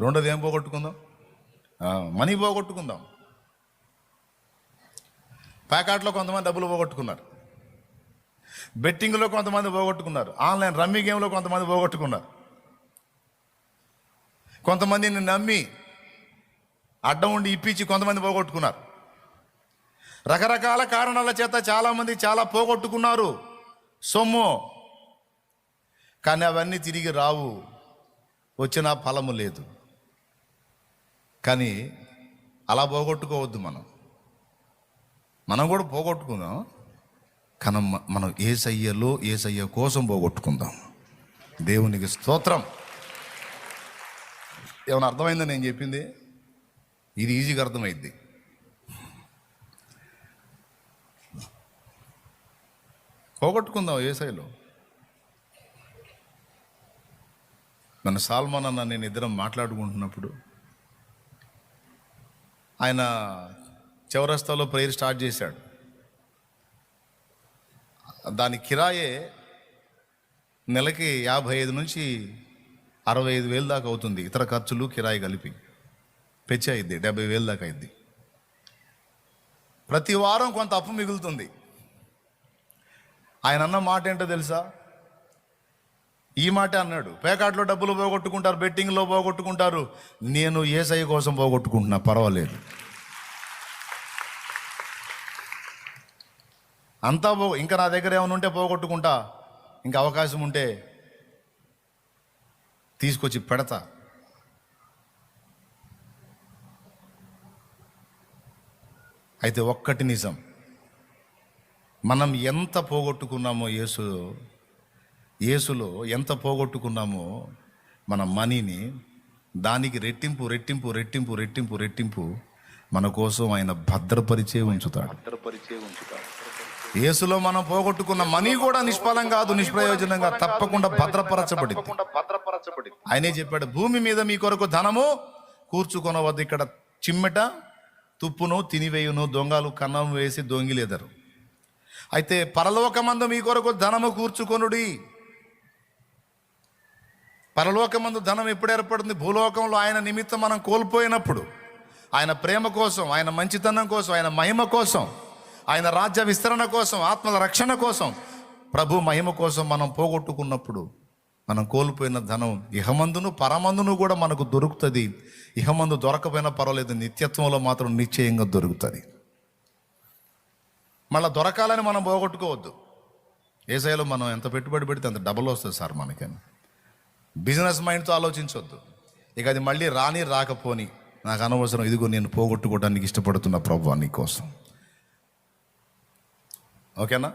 రెండోది ఏం పోగొట్టుకుందాం? మనీ పోగొట్టుకుందాం. ప్యాకాట్లో కొంతమంది డబ్బులు పోగొట్టుకున్నారు. బెట్టింగ్లో కొంతమంది పోగొట్టుకున్నారు. ఆన్లైన్ రమ్మీ గేమ్లో కొంతమంది పోగొట్టుకున్నారు. కొంతమందిని నమ్మి అడ్డం ఉండి ఇప్పించి కొంతమంది పోగొట్టుకున్నారు. రకరకాల కారణాల చేత చాలామంది చాలా పోగొట్టుకున్నారు. సొమ్ము. కానీ అవన్నీ తిరిగి రావు. వచ్చిన ఫలము లేదు. కానీ అలా పోగొట్టుకోవద్దు మనం. మనం కూడా పోగొట్టుకుందాం. కానీ ఏ సయ్యలో ఏ సయ్యా కోసం పోగొట్టుకుందాం. దేవునికి స్తోత్రం. ఏమైనా అర్థమైందా నేను చెప్పింది? ఇది ఈజీగా అర్థమైద్ది. పోగొట్టుకుందాం ఏసైలో మన సాల్మాన్ అన్న నేను ఇద్దరం మాట్లాడుకుంటున్నప్పుడు ఆయన చౌరస్తాలో ప్రేయర్ స్టార్ట్ చేశాడు. దాని కిరాయే నెలకి యాభై ఐదు నుంచి అరవై ఐదు వేలు దాకా అవుతుంది. ఇతర ఖర్చులు కిరాయి కలిపి పెచ్చి అయింది డెబ్బై వేలు దాకా అయింది ప్రతి వారం కొంత అప్పు మిగులుతుంది. ఆయన అన్న మాట ఏంటో తెలుసా? ఈ మాట అన్నాడు. పేకాట్లో డబ్బులు పోగొట్టుకుంటారు బెట్టింగ్లో పోగొట్టుకుంటారు. నేను ఏసఐ కోసం పోగొట్టుకుంటున్నా పర్వాలేదు. అంతా పో ఇంకా నా దగ్గర ఏమైనా ఉంటే పోగొట్టుకుంటా. ఇంకా అవకాశం ఉంటే తీసుకొచ్చి పెడతా. అయితే ఒక్కటి నిజం. మనం ఎంత పోగొట్టుకున్నామో యేసు యేసులో ఎంత పోగొట్టుకున్నామో మన మనీని దానికి రెట్టింపు రెట్టింపు రెట్టింపు రెట్టింపు రెట్టింపు మన కోసం ఆయన భద్రపరిచే ఉంచుతాడు. యేసులో మనం పోగొట్టుకున్న మనీ కూడా నిష్ఫలం కాదు నిష్ప్రయోజనంగా తప్పకుండా భద్రపరచబడింది. భద్రపరచబడి ఆయనే చెప్పాడు భూమి మీద మీ కొరకు ధనము కూర్చుకొనవద్దు. ఇక్కడ చిమ్మెట తుప్పును తినివేయును దొంగలు కన్నం వేసి దొంగిలేదరు. అయితే పరలోకమందు మీ కొరకు ధనము కూర్చుకొనుడి. పరలోకమందు ధనం ఎప్పుడు ఏర్పడుతుంది? భూలోకంలో ఆయన నిమిత్తం మనం కోల్పోయినప్పుడు. ఆయన ప్రేమ కోసం ఆయన మంచితనం కోసం ఆయన మహిమ కోసం ఆయన రాజ్య విస్తరణ కోసం ఆత్మల రక్షణ కోసం ప్రభు మహిమ కోసం మనం పోగొట్టుకున్నప్పుడు మనం కోల్పోయిన ధనం ఇహమందును పరమందును కూడా మనకు దొరుకుతుంది. ఇహమందు దొరకపోయినా పర్వాలేదు నిత్యత్వంలో మాత్రం నిశ్చయంగా దొరుకుతుంది. మళ్ళీ దొరకాలని మనం పోగొట్టుకోవద్దు. ఏసైలో మనం ఎంత పెట్టుబడి పెడితే అంత డబల్ వస్తుంది సార్ మనకని బిజినెస్ మైండ్తో ఆలోచించవద్దు ఇక అది మళ్ళీ రాని రాకపోని నాకు అనవసరం. ఇదిగో నేను పోగొట్టుకోవడానికి ఇష్టపడుతున్న ప్రభు నీ కోసం. ఓకేనా?